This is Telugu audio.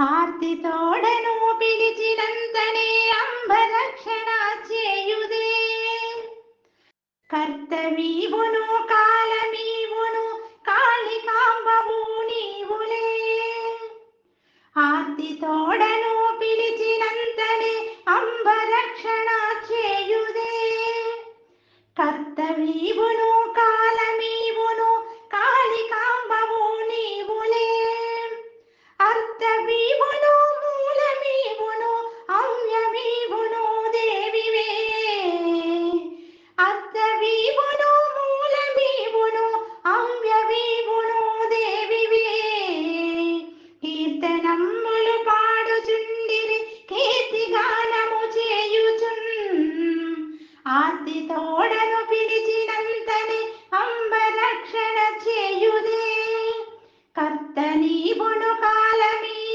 ఆర్తి తోడను పిలిచినంతనే అంబరక్షణ చేయుదే. కర్తవీవును కాలమీవును కాళికాంబవు నీవులే. ఆర్తి తోడను పిలిచినంతనే అంబరక్షణ చేయుదే. కర్తవీవును అంశమీవును మూలమీవును అంశమీవును దేవివే. అత్తమీవును మూలమీవును అంశమీవును దేవివే. కీర్తనమ్ములు పాడుచుండిరి కీర్తి గానము చేయుచున్. ఆర్తి తోడను పిలిచినంతనే అంబ రక్షణ చేయుదే. కర్త నీవును కాలమీ